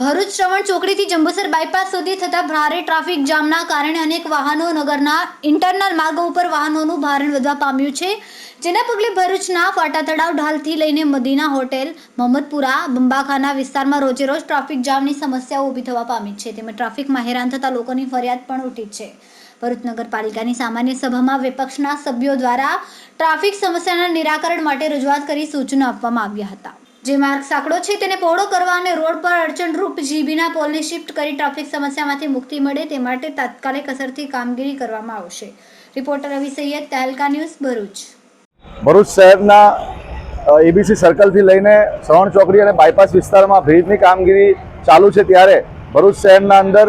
ભરૂચ શ્રવણ ચોકડીથી જંબુસર બાયપાસ સુધી થતા ભારે ટ્રાફિક જામના કારણે અનેક વાહનો નગરના ઇન્ટરનલ માર્ગો ઉપર વાહનોનું ભારણ વધવા પામ્યું છે. જેના પગલે ભરૂચના ફાટા તળાવ ઢાલથી લઈને મદીના હોટેલ, મોહમ્મદપુરા, બંબાખાના વિસ્તારમાં રોજેરોજ ટ્રાફિક જામની સમસ્યાઓ ઊભી થવા પામી છે. તેમજ ટ્રાફિકમાં હેરાન થતા લોકોની ફરિયાદ પણ ઉઠી છે. ભરૂચ નગરપાલિકાની સામાન્ય સભામાં વિપક્ષના સભ્યો દ્વારા ટ્રાફિક સમસ્યાના નિરાકરણ માટે રજૂઆત કરી સૂચનો આપવામાં આવ્યા હતા. જે માર્ગ સાંકડો છે તેને પહોળો કરવા અને રોડ પર અડચણરૂપ જીબીના પોલને શિફ્ટ કરી ટ્રાફિક સમસ્યામાંથી મુક્તિ મળે તે માટે તાત્કાલિક અસરથી કામગીરી કરવામાં આવશે. Reporter Ravi Sayed, Tehelka news, Bharuch. Bharuch શહેરના એબીસી સર્કલથી લઈને શ્રવણ ચોકડી અને બાયપાસ વિસ્તારમાં બ્રિજની કામગીરી ચાલુ છે ત્યારે ભરૂચ શહેરના અંદર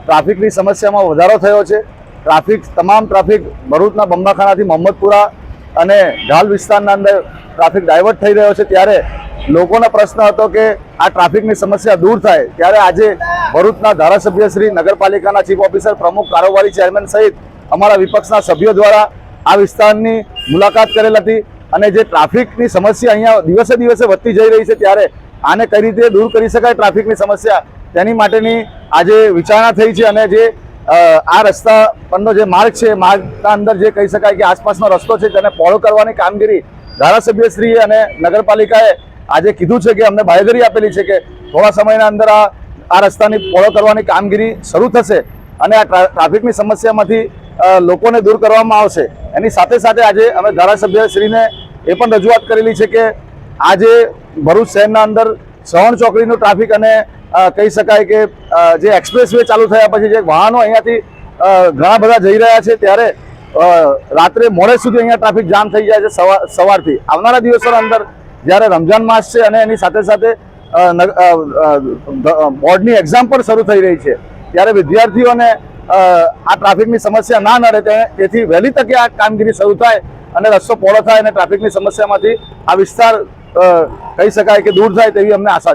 ટ્રાફિકની સમસ્યામાં વધારો થયો છે. ટ્રાફિક, તમામ ટ્રાફિક ભરૂચના બંબાખાનાથી મોહમ્મદપુરા અને ઢાલ વિસ્તારના અંદર ટ્રાફિક ડાયવર્ટ થઈ રહ્યો છે ત્યારે લોકોનો પ્રશ્ન હતો કે આ ટ્રાફિકની સમસ્યા દૂર થાય, ત્યારે આજે ભરૂચના ધારાસભ્ય શ્રી નગરપાલિકાના ચીફ ઓફિસર પ્રમુખ કારોબારી ચેરમેન સહિત અમારા વિપક્ષના સભ્યો દ્વારા આ વિસ્તારની મુલાકાત કરેલ હતી અને જે ટ્રાફિકની સમસ્યા અહીંયા દિવસે દિવસે વધતી જઈ રહી છે, ત્યારે આને કઈ રીતે દૂર કરી શકાય ટ્રાફિકની સમસ્યા, તેની માટેની આજે વિચારણા થઈ છે અને જે આ રસ્તા પરનો જે માર્ગ છે માર્ગના અંદર જે કહી શકાય કે આસપાસનો રસ્તો છે, તેને પહોળો કરવાની કામગીરી ધારાસભ્યશ્રીએ અને નગરપાલિકાએ આજે કીધું છે કે અમને બાહેધરી આપેલી છે કે થોડા સમયના અંદર આ આ રસ્તાની પહોળો કરવાની કામગીરી શરૂ થશે અને આ ટ્રાફિકની સમસ્યામાંથી લોકોને દૂર કરવામાં આવશે. એની સાથે સાથે આજે અમે ધારાસભ્યશ્રીને એ પણ રજૂઆત કરેલી છે કે આજે ભરૂચ શહેરના અંદર સવણ ચોકડીનું ટ્રાફિક અને કહી શકાય કે જે એક્સપ્રેસ ચાલુ થયા પછી જે વાહનો અહીંયાથી ઘણા બધા જઈ રહ્યા છે ત્યારે રાત્રે મોડે સુધી અહીંયા ટ્રાફિક જામ થઈ જાય છે સવારથી. આવનારા દિવસોના અંદર જ્યારે રમજાન માસ છે અને એની સાથે સાથે બોર્ડની એક્ઝામ પણ શરૂ થઈ રહી છે. ત્યારે વિદ્યાર્થીઓને આ ટ્રાફિકની સમસ્યા ના નડે તેથી વહેલી તકે આ કામગીરી શરૂ થાય અને રસ્તો પહોળો થાય અને ટ્રાફિકની સમસ્યામાંથી આ વિસ્તાર કહી શકાય કે દૂર થાય તેવી અમને આશા છે.